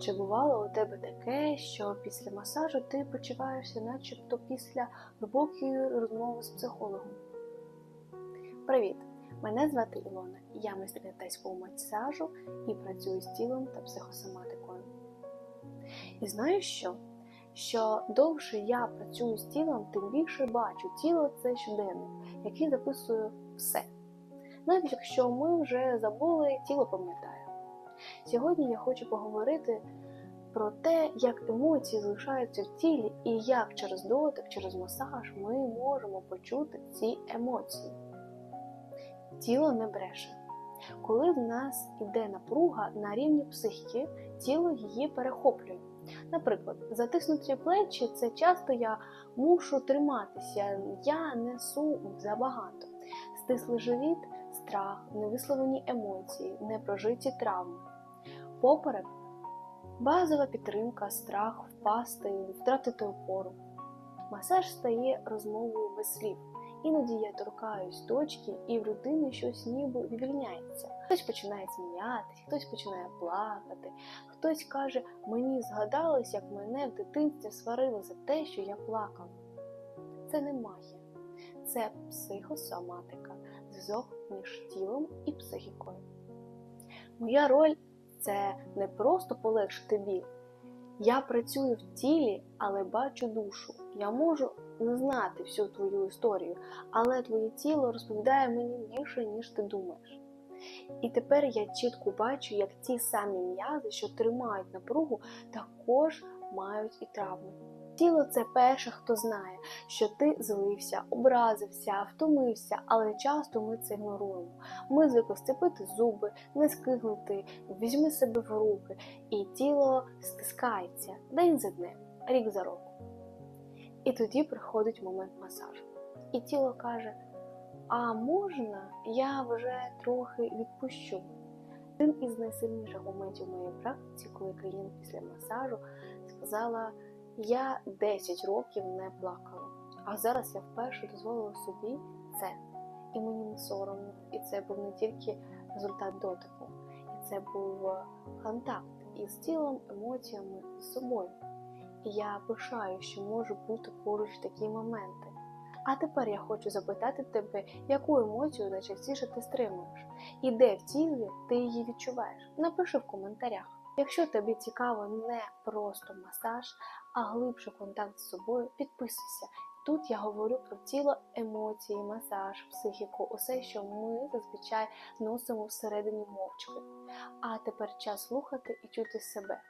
Чи бувало у тебе таке, що після масажу ти почуваєшся, начебто після глибокої розмови з психологом? Привіт! Мене звати Ілона, я майстриня тайського масажу і працюю з тілом та психосоматикою. І знаєш що? Що довше я працюю з тілом, тим більше бачу. Тіло це щоденник, який записує все. Навіть якщо ми вже забули, тіло пам'ятає. Сьогодні я хочу поговорити про те, як емоції залишаються в тілі і як через дотик, через масаж ми можемо почути ці емоції. Тіло не бреше. Коли в нас іде напруга на рівні психіки, тіло її перехоплює. Наприклад, затиснуті плечі це часто я мушу триматися, я несу забагато. Стислий живіт, страх, невисловлені емоції, непрожиті травми. Поперек базова підтримка, страх впасти, втратити опору. Масаж стає розмовою без слів. Іноді я торкаюсь точки, і в людини щось ніби вивільняється. Хтось починає сміятися, хтось починає плакати, хтось каже, мені згадалось, як мене в дитинстві сварили за те, що я плакав. Це не магія, це психосоматика, зв'язок між тілом і психікою. Моя роль це не просто полегшити біль. Я працюю в тілі, але бачу душу. Я можу не знати всю твою історію, але твоє тіло розповідає мені більше, ніж ти думаєш. І тепер я чітко бачу, як ті самі м'язи, що тримають напругу, також мають і травми. Тіло це перше, хто знає, що ти злився, образився, втомився, але часто ми це ігноруємо. Ми звикли сцепити зуби, не скиглити, візьми себе в руки, і тіло стискається день за днем, рік за роком. І тоді приходить момент масажу. І тіло каже: А можна я вже трохи відпущу? Один із найсильніших моментів моїй практиці, коли клієнт після масажу сказала. Я 10 років не плакала, а зараз я вперше дозволила собі це. І мені не соромно. І це був не тільки результат дотику, і це був контакт із тілом, емоціями з собою. І я пишаю, що можу бути поруч в такі моменти. А тепер я хочу запитати тебе, яку емоцію найчастіше ти стримуєш, і де в тілі ти її відчуваєш. Напиши в коментарях. Якщо тобі цікаво не просто масаж, а глибше контакт з собою, підписуйся. Тут я говорю про тіло, емоції, масаж, психіку, усе, що ми зазвичай носимо всередині мовчки. А тепер час слухати і чути себе.